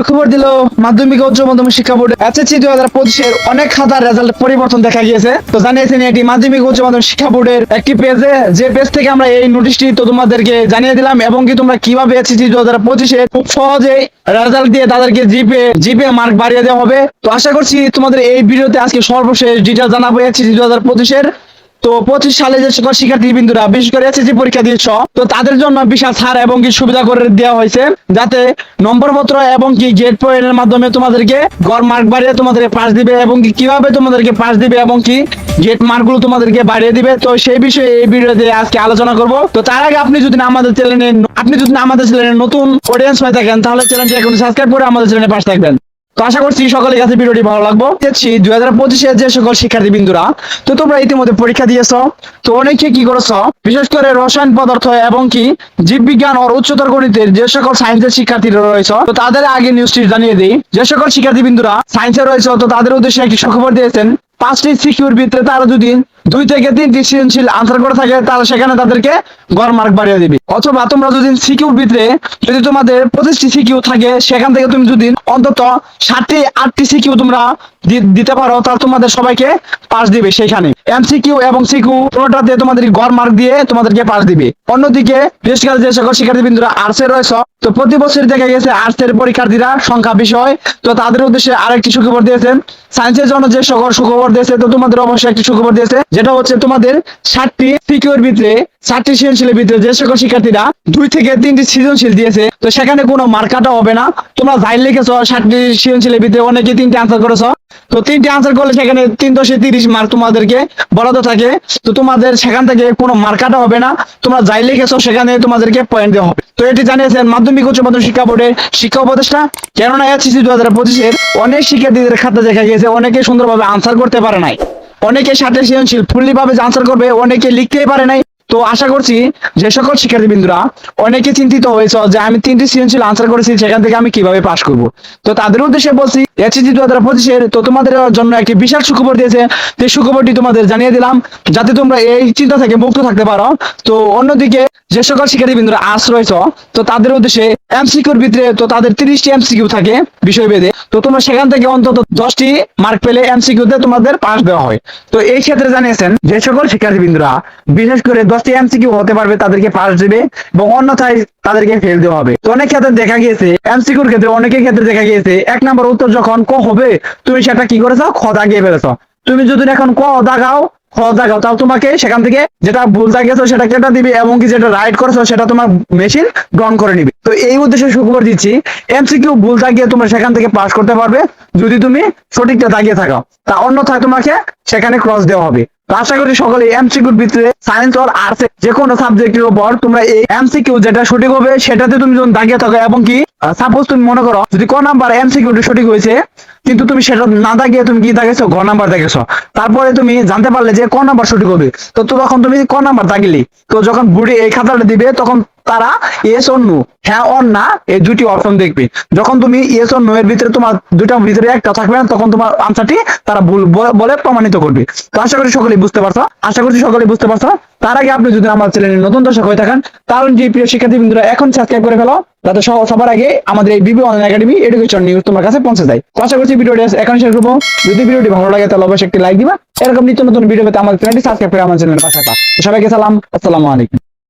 সুখবর দিল মাধ্যমিক উচ্চ মাধ্যমিক শিক্ষা বোর্ড এসএসসি দুই হাজার পঁচিশের অনেক খাতার রেজাল্ট পরিবর্তন দেখা গিয়েছে। তো জানিয়েছেন এটি মাধ্যমিক উচ্চ মাধ্যমিক শিক্ষা বোর্ডের একটি পেজে যে পেজ থেকে আমরা এই নোটিশটি তো তোমাদেরকে জানিয়ে দিলাম এবং কি তোমরা কীভাবে এসএসসি দুই হাজার পঁচিশে খুব সহজেই রেজাল্ট দিয়ে তাদেরকে জিপে জিপে মার্ক বাড়িয়ে দেওয়া হবে। তো আশা করছি তোমাদের এই ভিডিওতে আজকে সর্বশেষ ডিটেল জানাব এসএসসি দুই হাজার পঁচিশের তো পঁচিশ সালে যে সকল শিক্ষার্থী বিন্দুরা বিশেষ করে এসএসসি পরীক্ষা দিয়েছ, তো তাদের জন্য বিশাল ছাড় এবং কি সুবিধা করে দেওয়া হয়েছে, যাতে নম্বর পত্র এবং কি গেট পয়েন্টের মাধ্যমে তোমাদেরকে গড় মার্ক বাড়িয়ে তোমাদেরকে পাস দিবে এবং কি কীভাবে তোমাদেরকে পাস দিবে এবং কি গেট মার্কগুলো তোমাদেরকে বাড়িয়ে দিবে। তো সেই বিষয়ে এই ভিডিওতে আজকে আলোচনা করব। তো তার আগে আপনি যদি আমাদের চ্যানেলে আপনি যদি আমাদের চ্যানেলে নতুন অডিয়েন্স হয়ে থাকেন, তাহলে চ্যানেলটি এখন সাবস্ক্রাইব করে আমাদের চ্যানেলে পাশে থাকবেন। তো আশা করছি সকলের কাছে ভিডিওটি ভালো লাগবো। দেখছি দুই হাজার পঁচিশে যে সকল শিক্ষার্থী বিন্দুরা তো তোমরা ইতিমধ্যে পরীক্ষা দিয়েছ, তো অনেকে কি করেছ, বিশেষ করে রসায়ন পদার্থ এবং কি জীববিজ্ঞান ও উচ্চতর গণিতের যে সকল সায়েন্সের শিক্ষার্থীরা রয়েছে, তো তাদের আগে নিউজটি জানিয়ে দিই। যে সকল শিক্ষার্থী বিন্দুরা সায়েন্সে রয়েছে, তো তাদের উদ্দেশ্যে একটি সুখবর দিয়েছেন পাঁচটি সিকিউর ভিতরে তারা যদি দুই থেকে তিনটি সৃজনশীল আনসার করে থাকে, তাহলে সেখানে তাদেরকে গড় মার্ক বাড়িয়ে দিবে। অথবা তোমরা যদি সিকিউর ভিতরে যদি তোমাদের পঁচিশটি সিকিউ থাকে, সেখান থেকে তুমি যদি অন্তত ষাটটি, আটটি সিকিউ তোমরা দিতে পারো, তাহলে তোমাদের সবাইকে পাস দিবে সেখানে। এমসিকিউ এবং সিকিউ পুরোটাতে তোমাদের গড় মার্ক দিয়ে তোমাদেরকে পাস দিবে। অন্যদিকে বিশেষ করে যে সকল শিক্ষার্থী বিন্দুরা আর্টসে রয়েছে তো প্রতি বছর দেখা গেছে আর্টসের পরীক্ষার্থীরা সংখ্যা বিষয় তো তাদের উদ্দেশ্যে আরেকটি সুখবর দিয়েছেন। সায়েন্সের জন্য যে সকল সুখবর দিয়েছে, তো তোমাদের অবশ্যই একটি সুখবর দিয়েছে। যেটা হচ্ছে তোমাদের ষাটটি সিকিউর ভিতরে, ষাটটি সৃজনশীলের ভিতরে যে সকল শিক্ষার্থীরা দুই থেকে তিনটি সৃজনশীল দিয়েছে, তো সেখানে কোনো মার্কাটা হবে না। তোমরা যাই লিখেছ, ষাটটি সৃজনশীলের ভিতরে অনেকে তিনটি আনসার করেছ। তো তিনটি আনসার করলে সেখানে তিন দশে তিরিশ মার্ক তোমাদেরকে বরাদ্দ থাকে। তো তোমাদের সেখান থেকে কোনো মার্কাটা হবে না। তোমরা যাই লিখেছো, সেখানে তোমাদেরকে পয়েন্ট দেওয়া হবে। তো এটি জানিয়েছেন মাধ্যমিক উচ্চ মাধ্যমিক শিক্ষা বোর্ডের শিক্ষা উপদেষ্টা। কেননা এসএসসি দু হাজার পঁচিশের অনেক শিক্ষার্থীদের খাতা দেখা গেছে অনেকে সুন্দরভাবে আনসার করতে পারে নাই। অনেকে সাথে সৃজনশীল, ফুল্লিভাবে আনসার করবে, অনেকে লিখতেই পারে নাই। তো আশা করছি যে সকল শিক্ষার্থী বিন্দুরা অনেকে চিন্তিত হয়েছ যে আমি তিনটি সৃজনশীল আনসার করেছি, সেখান থেকে আমি কীভাবে পাশ করব? তো তাদের উদ্দেশ্যে বলছি, এসএসসি দু হাজার পঁচিশের তো তোমাদের জন্য একটি বিশাল সুখবর দিয়েছে। সেই সুখবরটি তোমাদের জানিয়ে দিলাম, যাতে তোমরা এই চিন্তা থেকে মুক্ত থাকতে পারো। তো অন্যদিকে যে সকল শিক্ষার্থী বিন্দুরা আর্টস রয়েছ, তো তাদের উদ্দেশ্যে এমসিকিউর ভিতরে তো তাদের তিরিশটি এমসিকিউ থাকে বিষয় ভেদে তো তোমরা সেখান থেকে অন্তত দশটি মার্ক পেলে এমসিকিউতে তোমাদের পাস দেওয়া হয়। তো এই ক্ষেত্রে জানিয়েছেন যে সকল শিক্ষার্থী বিন্দুরা বিশেষ করে দশটি এমসিকিউ হতে পারবে তাদেরকে পাস দেবে এবং অন্যথায় তাদেরকে ফেল দেওয়া হবে। তো অনেক ক্ষেত্রে দেখা গিয়েছে এমসিকিউর ক্ষেত্রে অনেকের ক্ষেত্রে দেখা গিয়েছে, এক নম্বর উত্তর যখন ক হবে, তুমি সেটা কি করেছ? খ দাগিয়ে ফেলেছো। তুমি যদি এখন ক দাগাও খ দাগাও, তাহলে তোমাকে সেখান থেকে যেটা ভুল দাগিয়েছো সেটা কেটে দিবে এবং কি যেটা রাইট করেছ সেটা তোমার মেশিন গ্রহণ করে নিবে। তো এই উদ্দেশ্যে সুখবর দিচ্ছি এমসিকিউ ভুল দাগিয়ে তোমরা সেখান থেকে পাস করতে পারবে। যদি তুমি সঠিকটা দাগিয়ে থাকো তা অন্যথায় তোমাকে সেখানে ক্রস দেওয়া হবে। আশা করি সকলে এমসিকিউর ভিতরে সায়েন্স অর আর্টস যে কোনো সাবজেক্টের উপর তোমরা এই এমসিকিউ যেটা সঠিক হবে, সেটাতে তুমি যখন দাগিয়ে থাকো এবং কি সাপোজ তুমি মনে করো, যদি ক নাম্বার এমসিকিউটি সঠিক হয়েছে, কিন্তু তুমি সেটা না দাগিয়ে তুমি কি দাগেছো ঘ নাম্বার দাগেছো তারপরে তুমি জানতে পারলে যে ক নাম্বার সঠিক হবে। তো তখন তুমি ক নাম্বার দাগিলি। তো যখন বুড়ি এই খাতাটা দিবে, তখন তারা ইয়েস অর নো হ্যাঁ অর না? এই দুটি অপশন দেখবে। যখন তুমি ইয়েস অর নো এর ভিতরে তোমার দুটার ভিতরে একটা থাকবে না, তখন তোমার আনসারটি তারা ভুল বলে প্রমাণিত করবে। তো আশা করি সকলেই বুঝতে পারছ। আশা করছি সকলেই বুঝতে পারছ। তার আগে আপনি যদি আমার চ্যানেলে নতুন দর্শক হয়ে থাকেন, তাহলে যে প্রিয় শিক্ষার্থী বিন্দুরা এখন সাবস্ক্রাইব করে ফেলো যাতে সব- সবার আগে আমাদের এই বিবি অনলাইন একাডেমি এডুকেশন নিউজ তোমার কাছে পৌঁছে যায় তো আশা করছি ভিডিওটি এখন শেষ করব। যদি ভিডিওটি ভালো লাগে, তাহলে অবশ্যই একটি লাইক দিবা। এরকম নিত্য নতুন ভিডিও পেতে আমাদের চ্যানেলটি সাবস্ক্রাইব করে আমার চ্যানেলের পাশে সবাইকে সালাম, আসসালামু আলাইকুম।